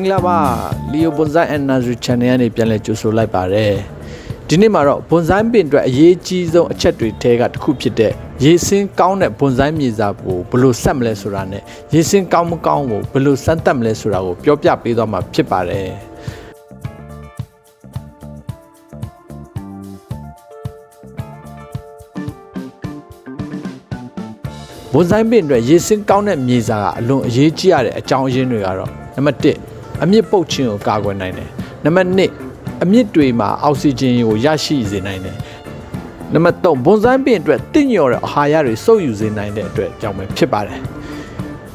င်္ဂလာပါလီယိုဘွန်ဇိုင်းအန်နာဇူ channel ကနေပြန်လည်ကြိုဆိုလိုက်ပါတယ်ဒီနေ့မှာတော့ဘွန်ဇိုင်းပင်အတွက်အရေးကြီးဆုံးအချက်တွေထဲကတစ်ခုဖြစ်တဲ့ရေစင်းကောင်းတဲ့ဘွန်ဇိုင်းမြေစာကိုဘယ်လိုဆက်မလဲဆိုတာနဲ့ရေစင်းကောင်းမကောင်းကိုဘယ်လိုစမ်းသပ်မလဲဆိုတာကိုပြောပြပေးသွားမှာဖြစ်ပါတယ်ဘွန်ဇိုင်းပင်အတွက်ရေစင်းကောင်းတဲ့မြေစာကအလွန်အရေးကြီးရတဲ့အကြောင်းအရင်းတွေကတော့နံပါတ်1 အမြင့်ပုတ်ခြင်းကိုကာကွယ်နိုင်တယ်နံပါတ်2အမြင့်တွေမှာအောက်ဆီဂျင်ကိုရရှိစေနိုင်တယ်နံပါတ်3ဘွန်ဇိုင်းပင်အတွက်တင့်လျော်တဲ့အာဟာရတွေစုပ်ယူစေနိုင်တဲ့အတွက်ကြောင့်ပဲဖြစ်ပါတယ်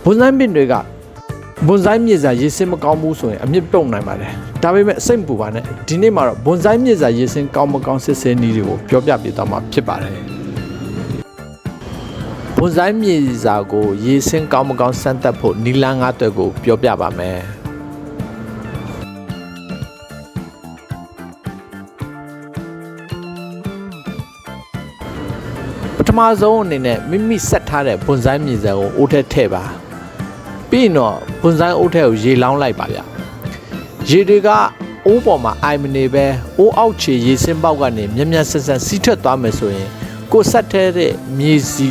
ဘွန်ဇိုင်းပင်တွေကဘွန်ဇိုင်းမြေစာရေစင်းမကောင်းဘူးဆိုရင်အမြင့်ပုတ်နိုင်ပါတယ်ဒါပေမဲ့စိတ်မပူပါနဲ့ဒီနေ့မှာတော့ဘွန်ဇိုင်းမြေစာရေစင်းကောင်းမကောင်းစစ်ဆေးနည်းတွေကိုပြောပြပေးသွားမှာဖြစ်ပါတယ်ဘွန်ဇိုင်းမြေစာကိုရေစင်းကောင်းမကောင်းစမ်းသပ်ဖို့နီလန်းငါးတွက်ကိုပြောပြပါမယ် ထမဆုံးအနေနဲ့မိမိဆက်ထားတဲ့ဘွန်ဇိုင်းမြေစာကိုအိုးထက်ထည့်ပါပြီးရင်တော့ဘွန်ဇိုင်းအိုးထက်ကိုရေလောင်းလိုက်ပါဗျရေတွေကအိုးပေါ်မှာအိုင်မနေပဲအိုးအောက်ခြေရေစင်းပေါက်ကနေမြက်မြက်ဆက်ဆက်စီးထွက်သွားမယ်ဆိုရင်ကိုယ်ဆက်ထဲတဲ့မြေစီ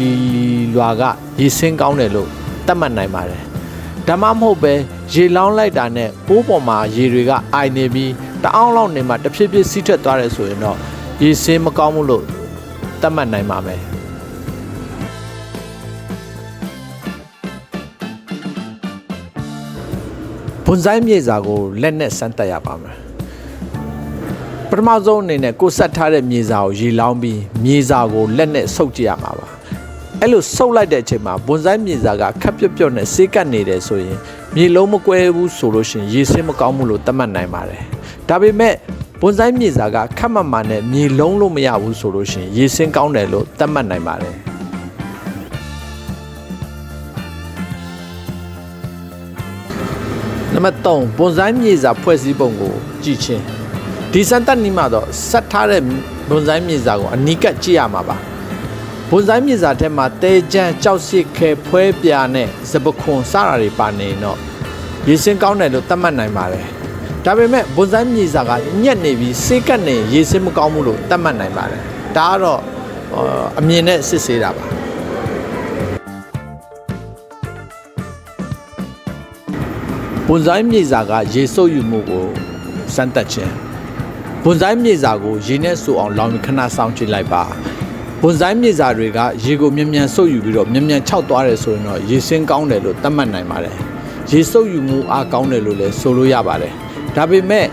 လွာကရေစင်းကောင်းတယ်လို့သတ်မှတ်နိုင်ပါတယ်။ဒါမှမဟုတ်ပဲရေလောင်းလိုက်တာနဲ့ပိုးပေါ်မှာရေတွေကအိုင်နေပြီးတအောင်လောက်နေမှတဖြည်းဖြည်းစီးထွက်သွားတယ်ဆိုရင်တော့ရေစင်းမကောင်းဘူးလို့သတ်မှတ်နိုင်ပါမယ်။ ဘွန်ဇိုင်းမြေစာကိုလက်နဲ့စမ်းတက်ရပါမယ်။ပထမဆုံးအနေနဲ့ကိုယ်ဆက်ထားတဲ့မြေစာကိုရေလောင်းပြီးမြေစာကိုလက်နဲ့ဆုပ်ကြည့်ရမှာပါအဲ့လိုဆုပ်လိုက်တဲ့အချိန်မှာဘွန်ဆိုင်မြေစာကခက်ပြတ်ပြတ်နဲ့စေးကပ်နေတယ်ဆိုရင်မြေလုံးမကွဲဘူးဆိုလို့ရှိရင်ရေစင်းမကောင်းဘူးလို့သတ်မှတ်နိုင်ပါတယ်ဒါပေမဲ့ဘွန်ဆိုင်မြေစာကခက်မှတ်မှန်နဲ့မြေလုံးလို့မရဘူးဆိုလို့ရှိရင်ရေစင်းကောင်းတယ်လို့သတ်မှတ်နိုင်ပါတယ် နံပါတ်3ဘွန်ဆိုင်မြေစာဖွဲ့စည်းပုံကိုကြည့်ချင်းဒီစံတက်နီမှာတော့ဆက်ထားတဲ့ဘွန်ဆိုင်မြေစာကိုအနီးကပ်ကြည့်ရမှာပါဘွန်ဆိုင်မြေစာထဲမှာတဲကြမ်းကြောက်စစ်ခဲဖွဲပြာနဲ့စပခွန်စတာတွေပါနေတော့ရေစင်းကောင်းတယ်လို့သတ်မှတ်နိုင်ပါတယ်ဒါပေမဲ့ဘွန်ဆိုင်မြေစာကညက်နေပြီးစေးကပ်နေရေစင်းမကောင်းဘူးလို့သတ်မှတ်နိုင်ပါတယ်ဒါကတော့အာအမြင်နဲ့စစ်ဆေးတာပါ ဘွန်ဆိုင်မြေစာကရေစုပ်ယူမှုကိုစမ်းတက်ခြင်း ဘွန်ဆိုင်မြေစာကိုရေနဲ့ဆူအောင်လောင်ပြီးခဏဆောင်ကြည့်လိုက်ပါဘွန်ဆိုင်မြေစာတွေကရေကိုမြ мян ဆုပ်ယူပြီးတော့မြ мян ခြောက်သွားတယ်ဆိုရင်တော့ရေစင်းကောင်းတယ်လို့သတ်မှတ်နိုင်ပါတယ်ရေဆုပ်ယူမှုအားကောင်းတယ်လို့လည်းဆိုလို့ရပါတယ်ဒါပေမဲ့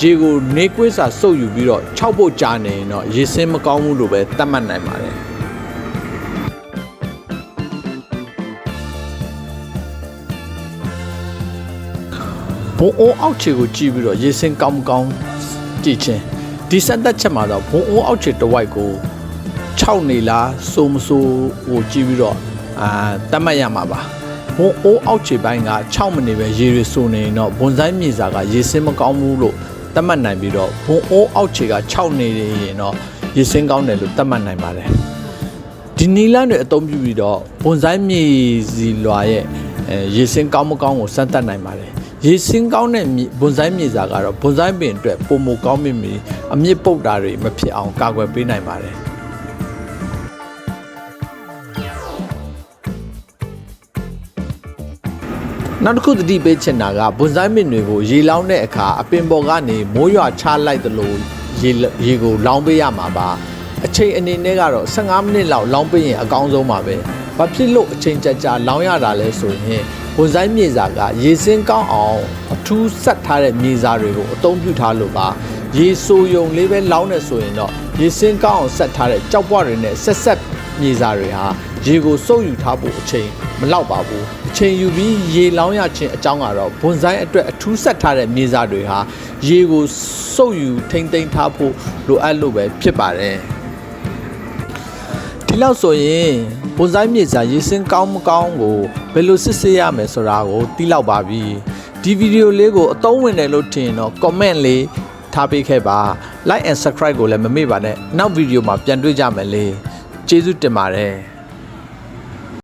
ရေကိုနေကွေးစာဆုပ်ယူပြီးတော့ခြောက်ဖို့ကြာနေရင်တော့ရေစင်းမကောင်းဘူးလို့ပဲသတ်မှတ်နိုင်ပါတယ် ဘုံအိုးအောက်ခြေကိုကြည့်ပြီးတော့ရေစင်းကောင်းမကောင်းကြည့်ချင်းဒီစက်သက်ချက်မှာတော့ဘုံအိုးအောက်ခြေတစ်ဝိုက်ကို6နေလားစိုးမစိုးကိုကြည့်ပြီးတော့အာတတ်မှတ်ရမှာပါဘုံအိုးအောက်ခြေပိုင်းက6မနေပဲရေတွေစိုးနေရင်တော့ဘွန်ဆိုင်မြေစာကရေစင်းမကောင်းဘူးလို့တတ်မှတ်နိုင်ပြီးတော့ဘုံအိုးအောက်ခြေက6နေရင်တော့ရေစင်းကောင်းတယ်လို့တတ်မှတ်နိုင်ပါတယ်ဒီနီလန်းတွေအသုံးပြုပြီးတော့ဘွန်ဆိုင်မြေစီလွာရဲ့အဲရေစင်းကောင်းမကောင်းကိုစမ်းသပ်နိုင်ပါတယ် ရေစင်းကောင်းတဲ့မြေဘွန်ဆိုင်မြေစာကတော့ဘွန်ဆိုင်ပင်အတွက်ပုံမကောင်းမြင့်မီအမြင့်ပုတ်တာတွေမဖြစ်အောင်ကာကွယ်ပေးနိုင်ပါတယ်နောက်တစ်ခုသတိပေးချင်တာကဘွန်ဆိုင်ပင်တွေကိုရေလောင်းတဲ့အခါအပင်ပေါ်ကနေမိုးရွာချလိုက်သလိုရေရေကိုလောင်းပေးရမှာပါအချိန်အနေနဲ့ကတော့15မိနစ်လောက်လောင်းပေးရင်အကောင်းဆုံးပါပဲ။ဘာဖြစ်လို့အချိန်ကြာကြာလောင်းရတာလဲဆိုရင် ဝန်ဆိုင်မြေစာကရေစင်းကောင်းအောင်အထူးဆက်ထားတဲ့မြေစာတွေကိုအသုံးပြုထားလို့ပါ။ရေဆိုယုံလေးပဲလောင်းနေဆိုရင်တော့ရေစင်းကောင်းအောင်ဆက်ထားတဲ့ကြောက်ပွားတွေနဲ့ဆက်ဆက်မြေစာတွေဟာရေကိုစုပ်ယူထားဖို့အချိန်မလောက်ပါဘူး။အချိန်ယူပြီးရေလောင်းရခြင်းအကြောင်းကတော့ဘွန်ဆိုင်အတွက်အထူးဆက်ထားတဲ့မြေစာတွေဟာရေကိုစုပ်ယူထိမ့်သိမ်းထားဖို့လိုအပ်လို့ပဲဖြစ်ပါတယ်။ ဒီလောက်ဆိုရင်ဘွန်ဆိုင်မြေစာရေးစင်းကောင်းမကောင်းကိုဘယ်လိုစစ်ဆေးရမယ်ဆိုတာကိုသိလောက်ပါပြီဒီဗီဒီယိုလေးကိုအသုံးဝင်တယ်လို့ထင်ရင်တော့ comment လေးထားပေးခဲ့ပါ like and subscribe ကိုလည်းမမေ့ပါနဲ့နောက်ဗီဒီယိုမှာပြန်တွေ့ကြမယ်လေကျေးဇူးတင်ပါတယ်